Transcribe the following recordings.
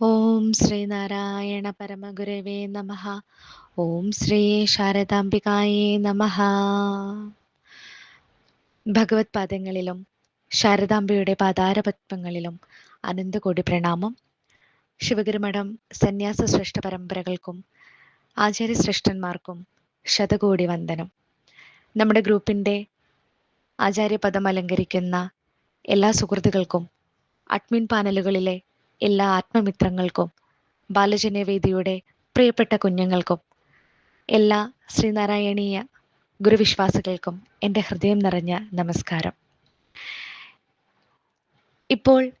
ഓം ശ്രീനാരായണ പരമഗുരവേ നമ. ഓം ശ്രീ ശാരദാംബികായേ നമ. ഭഗവത് പാദങ്ങളിലും ശാരദാംബയുടെ പാതാരപത്മങ്ങളിലും അനന്തകോടി പ്രണാമം. ശിവഗിരിമഠം സന്യാസ ശ്രേഷ്ഠ പരമ്പരകൾക്കും ആചാര്യശ്രേഷ്ഠന്മാർക്കും ശതകോടി വന്ദനം. നമ്മുടെ ഗ്രൂപ്പിന്റെ ആചാര്യപദം അലങ്കരിക്കുന്ന എല്ലാ സുഹൃത്തുക്കൾക്കും അഡ്മിൻ പാനലുകളിലെ എല്ലാ ആത്മമിത്രങ്ങൾക്കും ബാലജനവേദിയുടെ പ്രിയപ്പെട്ട കുഞ്ഞുങ്ങൾക്കും എല്ലാ ശ്രീനാരായണീയ ഗുരുവിശ്വാസികൾക്കും എന്റെ ഹൃദയം നിറഞ്ഞ നമസ്കാരം. ഇപ്പോൾ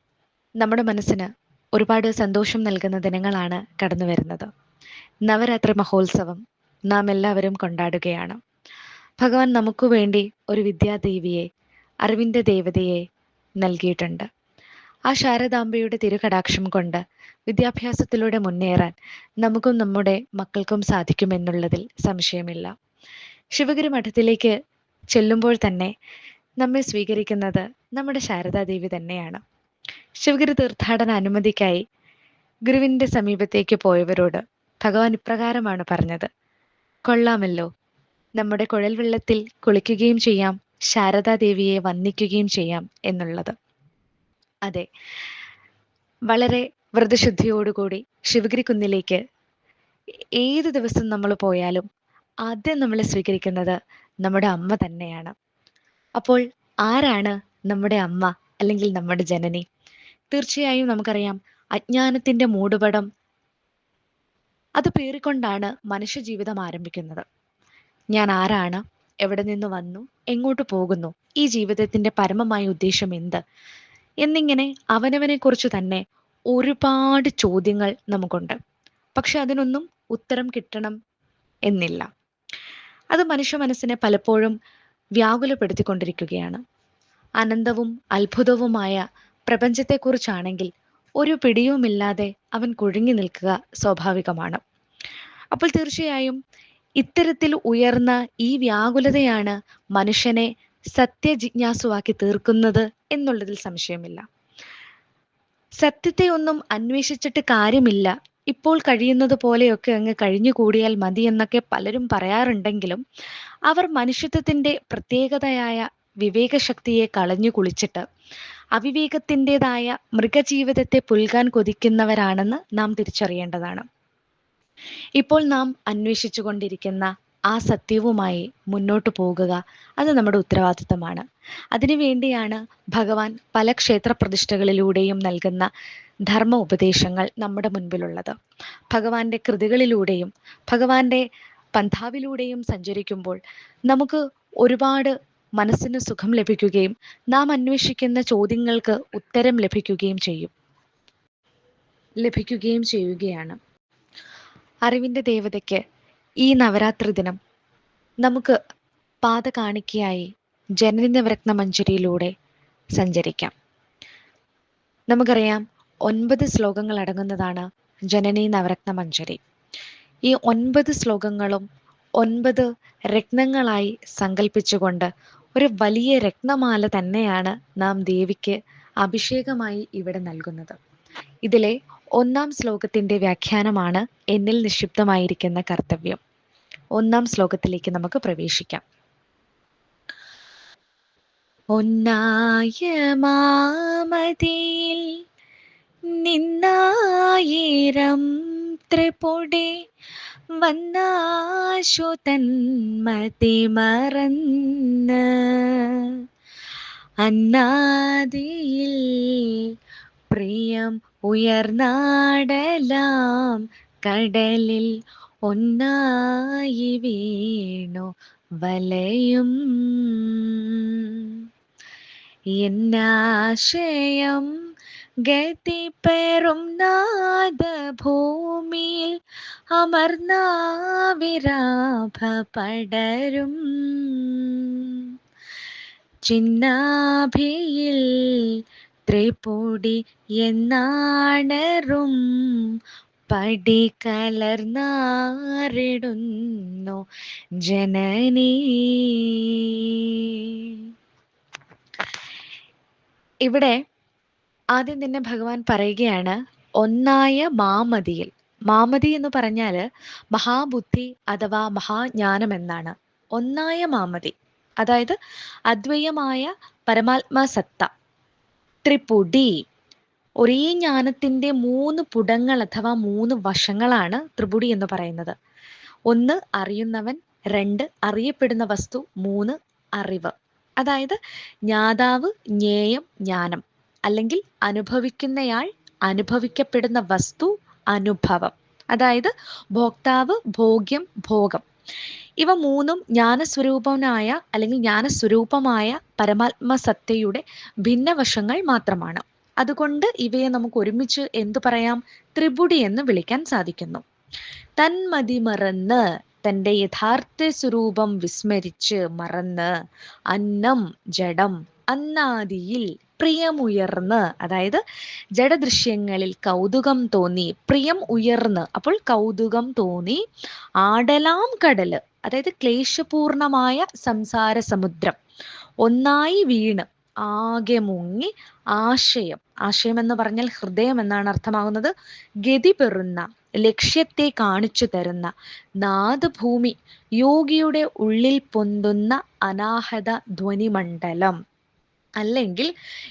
നമ്മുടെ മനസ്സിന് ഒരുപാട് സന്തോഷം നൽകുന്ന ദിനങ്ങളാണ് കടന്നു വരുന്നത്. നവരാത്രി മഹോത്സവം നാം എല്ലാവരും കൊണ്ടാടുകയാണ്. ഭഗവാൻ നമുക്ക് വേണ്ടി ഒരു വിദ്യാദേവിയെ അറിവിന്റെ ദേവതയെ നൽകിയിട്ടുണ്ട്. ആ ശാരദാംബയുടെ തിരുകടാക്ഷം കൊണ്ട് വിദ്യാഭ്യാസത്തിലൂടെ മുന്നേറാൻ നമുക്കും നമ്മുടെ മക്കൾക്കും സാധിക്കുമെന്നുള്ളതിൽ സംശയമില്ല. ശിവഗിരി മഠത്തിലേക്ക് ചെല്ലുമ്പോൾ തന്നെ നമ്മെ സ്വീകരിക്കുന്നത് നമ്മുടെ ശാരദാദേവി തന്നെയാണ്. ശിവഗിരി തീർത്ഥാടന അനുമതിക്കായി ഗുരുവിന്റെ സമീപത്തേക്ക് പോയവരോട് ഭഗവാൻ ഇപ്രകാരമാണ് പറഞ്ഞത്. കൊള്ളാമല്ലോ. നമ്മുടെ കുഴൽ വെള്ളത്തിൽ കുളിക്കുകയും ചെയ്യാം ശാരദാദേവിയെ വന്ദിക്കുകയും ചെയ്യാം എന്നുള്ളത്. അതെ. വളരെ വ്രതശുദ്ധിയോടുകൂടി ശിവഗിരി കുന്നിലേക്ക് ഏത് ദിവസം നമ്മൾ പോയാലും ആദ്യം നമ്മൾ സ്വീകരിക്കുന്നത് നമ്മുടെ അമ്മ തന്നെയാണ്. അപ്പോൾ ആരാണ് നമ്മുടെ അമ്മ അല്ലെങ്കിൽ നമ്മുടെ ജനനി? തീർച്ചയായും നമുക്കറിയാം അജ്ഞാനത്തിന്റെ മൂടുപടം അത് പേറിക്കൊണ്ടാണ് മനുഷ്യജീവിതം ആരംഭിക്കുന്നത്. ഞാൻ ആരാണ്? എവിടെ നിന്ന് വന്നു? എങ്ങോട്ട് പോകുന്നു? ഈ ജീവിതത്തിന്റെ പരമമായ ഉദ്ദേശം എന്ത്? എന്നിങ്ങനെ അവനവനെ കുറിച്ച് തന്നെ ഒരുപാട് ചോദ്യങ്ങൾ നമുക്കുണ്ട്. പക്ഷെ അതിനൊന്നും ഉത്തരം കിട്ടണം എന്നില്ല. അത് മനുഷ്യ മനസ്സിനെ പലപ്പോഴും വ്യാകുലപ്പെടുത്തിക്കൊണ്ടിരിക്കുകയാണ്. അനന്തവും അത്ഭുതവുമായ പ്രപഞ്ചത്തെക്കുറിച്ചാണെങ്കിൽ ഒരു പിടിയുമില്ലാതെ അവൻ കുഴുങ്ങി നിൽക്കുക സ്വാഭാവികമാണ്. അപ്പോൾ തീർച്ചയായും ഇത്തരത്തിൽ ഉയർന്ന ഈ വ്യാകുലതയാണ് മനുഷ്യനെ സത്യജിജ്ഞാസുവാക്കി തീർക്കുന്നത് എന്നുള്ളതിൽ സംശയമില്ല. സത്യത്തെ ഒന്നും അന്വേഷിച്ചിട്ട് കാര്യമില്ല. ഇപ്പോൾ കഴിയുന്നത് പോലെയൊക്കെ അങ്ങ് കഴിഞ്ഞുകൂടിയാൽ മതി എന്നൊക്കെ പലരും പറയാറുണ്ടെങ്കിലും അവർ മനുഷ്യത്വത്തിന്റെ പ്രത്യേകതയായ വിവേകശക്തിയെ കളഞ്ഞു കുളിച്ചിട്ട് അവിവേകത്തിന്റെതായ മൃഗജീവിതത്തെ പുൽകാൻ കൊതിക്കുന്നവരാണെന്ന് നാം തിരിച്ചറിയേണ്ടതാണ്. ഇപ്പോൾ നാം അന്വേഷിച്ചു കൊണ്ടിരിക്കുന്ന ആ സത്യവുമായി മുന്നോട്ട് പോകുക. അത് നമ്മുടെ ഉത്തരവാദിത്തമാണ്. അതിനുവേണ്ടിയാണ് ഭഗവാൻ പല ക്ഷേത്ര പ്രതിഷ്ഠകളിലൂടെയും നൽകുന്ന ധർമ്മ ഉപദേശങ്ങൾ നമ്മുടെ മുൻപിലുള്ളത്. ഭഗവാന്റെ കൃതികളിലൂടെയും ഭഗവാന്റെ പന്ഥാവിലൂടെയും സഞ്ചരിക്കുമ്പോൾ നമുക്ക് ഒരുപാട് മനസ്സിന് സുഖം ലഭിക്കുകയും നാം അന്വേഷിക്കുന്ന ചോദ്യങ്ങൾക്ക് ഉത്തരം ലഭിക്കുകയും ചെയ്യും. ലഭിക്കുകയും ചെയ്യുകയാണ്. അറിവിന്റെ ദേവതയ്ക്ക് ഈ നവരാത്രി ദിനം നമുക്ക് പാത കാണിക്കയായി ജനനി നവരത്ന മഞ്ജരിയിലൂടെ സഞ്ചരിക്കാം. നമുക്കറിയാം ഒൻപത് ശ്ലോകങ്ങൾ അടങ്ങുന്നതാണ് ജനനി നവരത്ന മഞ്ജരി ഈ ഒൻപത് ശ്ലോകങ്ങളും ഒൻപത് രത്നങ്ങളായി സങ്കല്പിച്ചുകൊണ്ട് ഒരു വലിയ രത്നമാല തന്നെയാണ് നാം ദേവിക്ക് അഭിഷേകമായി ഇവിടെ നൽകുന്നത്. ഇതിലെ ഒന്നാം ശ്ലോകത്തിന്റെ വ്യാഖ്യാനമാണ് എന്നിൽ നിക്ഷിപ്തമായിരിക്കുന്ന കർത്തവ്യം. ഒന്നാം ശ്ലോകത്തിലേക്ക് നമുക്ക് പ്രവേശിക്കാം. ഒന്നായ മാമതിയിൽ നിന്നായിരം ത്രിപൊടി വന്നാശു തന്മതി മറന്ന്. അന്നാദിയിൽ പ്രിയം ഉയർന്നാടലാം കടലിൽ ഒന്നായി വീണു വലയും. എന്നാശയം ഗതി പെറും നാദഭൂമിയിൽ അമർനാവിരാഭ പടരും. ചിന്നാഭിയിൽ ത്രിപുടി എന്നാണറും പടി കലർന്നാറിടുന്നു ജനനീ. ഇവിടെ ആദ്യം തന്നെ ഭഗവാൻ പറയുകയാണ് ഒന്നായ മാമതിയിൽ. മാമതി എന്ന് പറഞ്ഞാൽ മഹാബുദ്ധി അഥവാ മഹാജ്ഞാനം എന്നാണ്. ഒന്നായ മാമതി അതായത് അദ്വയമായ പരമാത്മാ സത്ത. ത്രിപുടി ഒരേ ജ്ഞാനത്തിന്റെ മൂന്ന് പുടങ്ങൾ അഥവാ മൂന്ന് വശങ്ങളാണ് ത്രിപുടി എന്ന് പറയുന്നത്. ഒന്ന് അറിയുന്നവൻ. രണ്ട് അറിയപ്പെടുന്ന വസ്തു. മൂന്ന് അറിവ്. അതായത് ജ്ഞാതാവ് ജ്ഞേയം ജ്ഞാനം അല്ലെങ്കിൽ അനുഭവിക്കുന്നയാൾ അനുഭവിക്കപ്പെടുന്ന വസ്തു അനുഭവം. അതായത് ഭോക്താവ് ഭോഗ്യം ഭോഗം. ഇവ മൂന്നും ജ്ഞാനസ്വരൂപനായ അല്ലെങ്കിൽ ജ്ഞാനസ്വരൂപമായ പരമാത്മ സത്തയുടെ ഭിന്നവശങ്ങൾ മാത്രമാണ്. അതുകൊണ്ട് ഇവയെ നമുക്ക് ഒരുമിച്ച് എന്തു പറയാം? ത്രിപുടി എന്ന് വിളിക്കാൻ സാധിക്കുന്നു. തന്മതി മറന്ന് തന്റെ യഥാർത്ഥ സ്വരൂപം വിസ്മരിച്ച് മറന്ന് അന്നം ജഡം അന്നാദിയിൽ പ്രിയമുയർന്ന് അതായത് ജഡദൃശ്യങ്ങളിൽ കൗതുകം തോന്നി പ്രിയം ഉയർന്ന് അപ്പോൾ കൗതുകം തോന്നി ആടലാം കടൽ അതായത് ക്ലേശപൂർണമായ സംസാര സമുദ്രം ഒന്നായി വീണ് ആകെ മുങ്ങി ആശയം. ആശയം എന്ന് പറഞ്ഞാൽ ഹൃദയം എന്നാണ് അർത്ഥമാകുന്നത്. ഗതി പെറുന്ന ലക്ഷ്യത്തെ കാണിച്ചു തരുന്ന നാദഭൂമി യോഗിയുടെ ഉള്ളിൽ പൊന്തുന്ന അനാഹത ധ്വനിമണ്ഡലം. അല്ലെങ്കിൽ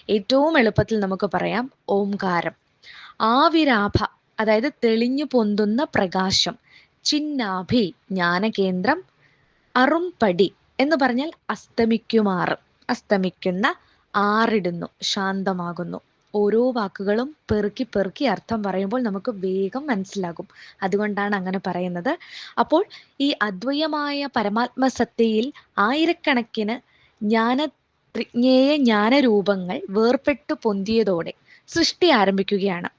ഏറ്റവും എളുപ്പത്തിൽ നമുക്ക് പറയാം ഓംകാരം. ആവിരാഭ അതായത് തെളിഞ്ഞു പൊന്തുന്ന പ്രകാശം. ചിന്നാഭി ജ്ഞാനകേന്ദ്രം അറുംപടി എന്ന് പറഞ്ഞാൽ അസ്തമിക്കുമാറ് അസ്തമിക്കുന്ന ആറിടുന്നു ശാന്തമാകുന്നു. ഓരോ വാക്കുകളും പെറുക്കി പെറുക്കി അർത്ഥം പറയുമ്പോൾ നമുക്ക് വേഗം മനസ്സിലാകും. അതുകൊണ്ടാണ് അങ്ങനെ പറയുന്നത്. അപ്പോൾ ഈ അദ്വയമായ പരമാത്മ സത്യയിൽ ആയിരക്കണക്കിന് ജ്ഞാന ത്രിജ്ഞേയ ജ്ഞാനരൂപങ്ങൾ വേർപെട്ടു പൊന്തിയതോടെ സൃഷ്ടി ആരംഭിക്കുകയാണ്.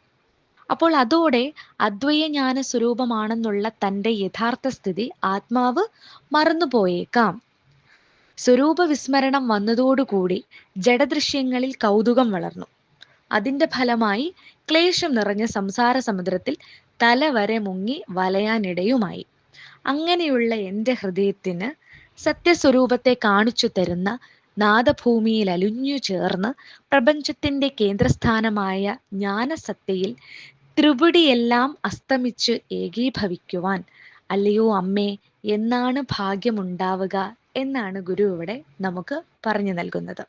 അപ്പോൾ അതോടെ അദ്വയ ജ്ഞാന സ്വരൂപമാണെന്നുള്ള തന്റെ യഥാർത്ഥ സ്ഥിതി ആത്മാവ് മറന്നുപോയേക്കാം. സ്വരൂപ വിസ്മരണം വന്നതോടുകൂടി ജഡദൃശ്യങ്ങളിൽ കൗതുകം വളർന്നു. അതിന്റെ ഫലമായി ക്ലേശം നിറഞ്ഞ സംസാര സമുദ്രത്തിൽ തലവരെ മുങ്ങി വലയാനിടയുമായി. അങ്ങനെയുള്ള എന്റെ ഹൃദയത്തിന് സത്യസ്വരൂപത്തെ കാണിച്ചു തരുന്ന നാദഭൂമിയിൽ അലിഞ്ഞു ചേർന്ന് പ്രപഞ്ചത്തിന്റെ കേന്ദ്രസ്ഥാനമായ ജ്ഞാനസത്തയിൽ ത്രിപുടിയെല്ലാം അസ്തമിച്ച് ഏകീഭവിക്കുവാൻ. അല്ലയോ അമ്മേ എന്നാണ് ഭാഗ്യമുണ്ടാവുക എന്നാണ് ഗുരു ഇവിടെ നമുക്ക് പറഞ്ഞു നൽകുന്നത്.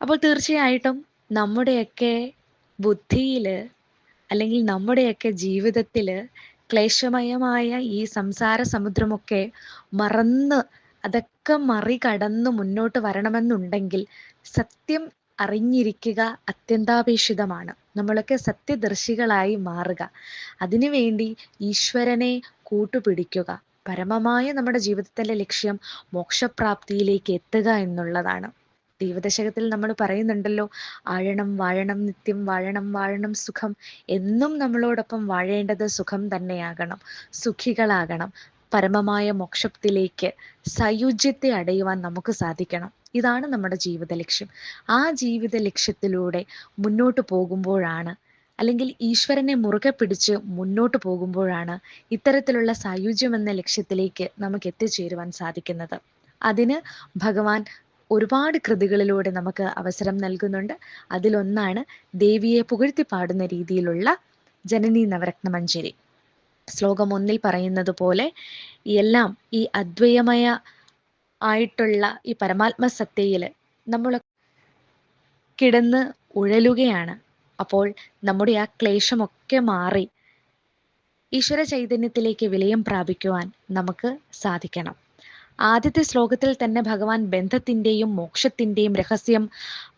അപ്പോൾ തീർച്ചയായിട്ടും നമ്മുടെയൊക്കെ ബുദ്ധിയിൽ അല്ലെങ്കിൽ നമ്മുടെയൊക്കെ ജീവിതത്തിൽ ക്ലേശമയമായ ഈ സംസാര സമുദ്രമൊക്കെ മറന്ന് അതൊക്കെ മറികടന്ന് മുന്നോട്ട് വരണമെന്നുണ്ടെങ്കിൽ സത്യം അറിഞ്ഞിരിക്കുക അത്യന്താപേക്ഷിതമാണ്. നമ്മളൊക്കെ സത്യദർശികളായി മാറുക. അതിനുവേണ്ടി ഈശ്വരനെ കൂട്ടുപിടിക്കുക. പരമമായ നമ്മുടെ ജീവിതത്തിലെ ലക്ഷ്യം മോക്ഷപ്രാപ്തിയിലേക്ക് എത്തുക എന്നുള്ളതാണ്. ദൈവദശകത്തിൽ നമ്മൾ പറയുന്നുണ്ടല്ലോ ആഴണം വാഴണം നിത്യം വാഴണം വാഴണം സുഖം എന്നും നമ്മളോടൊപ്പം വാഴേണ്ടത് സുഖം തന്നെയാകണം സുഖികളാകണം. പരമമായ മോക്ഷത്തിലേക്ക് സയുജ്യത്തെ അടയുവാൻ നമുക്ക് സാധിക്കണം. ഇതാണ് നമ്മുടെ ജീവിത ലക്ഷ്യം. ആ ജീവിത ലക്ഷ്യത്തിലൂടെ മുന്നോട്ട് പോകുമ്പോഴാണ് അല്ലെങ്കിൽ ഈശ്വരനെ മുറുകെ പിടിച്ച് മുന്നോട്ട് പോകുമ്പോഴാണ് ഇത്തരത്തിലുള്ള സായുജ്യം എന്ന ലക്ഷ്യത്തിലേക്ക് നമുക്ക് എത്തിച്ചേരുവാൻ സാധിക്കുന്നത്. അതിന് ഭഗവാൻ ഒരുപാട് കൃതികളിലൂടെ നമുക്ക് അവസരം നൽകുന്നുണ്ട്. അതിലൊന്നാണ് ദേവിയെ പുകഴ്ത്തി പാടുന്ന രീതിയിലുള്ള ജനനി നവരത്ന മഞ്ജരി ശ്ലോകം ഒന്നിൽ പറയുന്നത് പോലെ എല്ലാം ഈ അദ്വയമയ ആയിട്ടുള്ള ഈ പരമാത്മ സത്തയിൽ നമ്മൾ കിടന്ന് ഉഴലുകയാണ്. അപ്പോൾ നമ്മുടെ ആ ക്ലേശമൊക്കെ മാറി ഈശ്വര ചൈതന്യത്തിലേക്ക് വിലയം പ്രാപിക്കുവാൻ നമുക്ക് സാധിക്കണം. ആദ്യത്തെ ശ്ലോകത്തിൽ തന്നെ ഭഗവാൻ ബന്ധത്തിന്റെയും മോക്ഷത്തിന്റെയും രഹസ്യം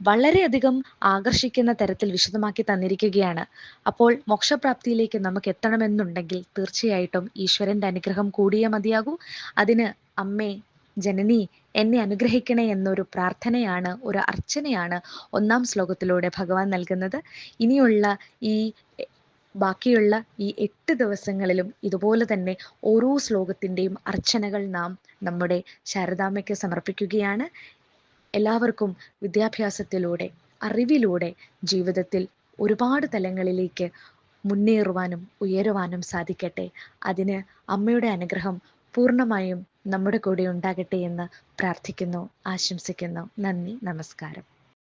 വളരെയധികം ആകർഷിക്കുന്ന തരത്തിൽ വിശദമാക്കി തന്നിരിക്കുകയാണ്. അപ്പോൾ മോക്ഷപ്രാപ്തിയിലേക്ക് നമുക്ക് എത്തണമെന്നുണ്ടെങ്കിൽ തീർച്ചയായിട്ടും ഈശ്വരന്റെ അനുഗ്രഹം കൂടിയേ മതിയാകൂ. അതിന് അമ്മേ ജനനി എന്നെ അനുഗ്രഹിക്കണേ എന്നൊരു പ്രാർത്ഥനയാണ് ഒരു അർച്ചനയാണ് ഒന്നാം ശ്ലോകത്തിലൂടെ ഭഗവാൻ നൽകുന്നത്. ഇനിയുള്ള ഈ ബാക്കിയുള്ള ഈ എട്ട് ദിവസങ്ങളിലും ഇതുപോലെ തന്നെ ഓരോ ശ്ലോകത്തിന്റെയും അർച്ചനകൾ നാം നമ്മുടെ ശാരദാമ്മയ്ക്ക് സമർപ്പിക്കുകയാണ്. എല്ലാവർക്കും വിദ്യാഭ്യാസത്തിലൂടെ അറിവിലൂടെ ജീവിതത്തിൽ ഒരുപാട് തലങ്ങളിലേക്ക് മുന്നേറുവാനും ഉയരുവാനും സാധിക്കട്ടെ. അതിന് അമ്മയുടെ അനുഗ്രഹം പൂർണമായും നമ്മുടെ കൂടെ ഉണ്ടാകട്ടെ എന്ന് പ്രാർത്ഥിക്കുന്നു ആശംസിക്കുന്നു. നന്ദി നമസ്കാരം.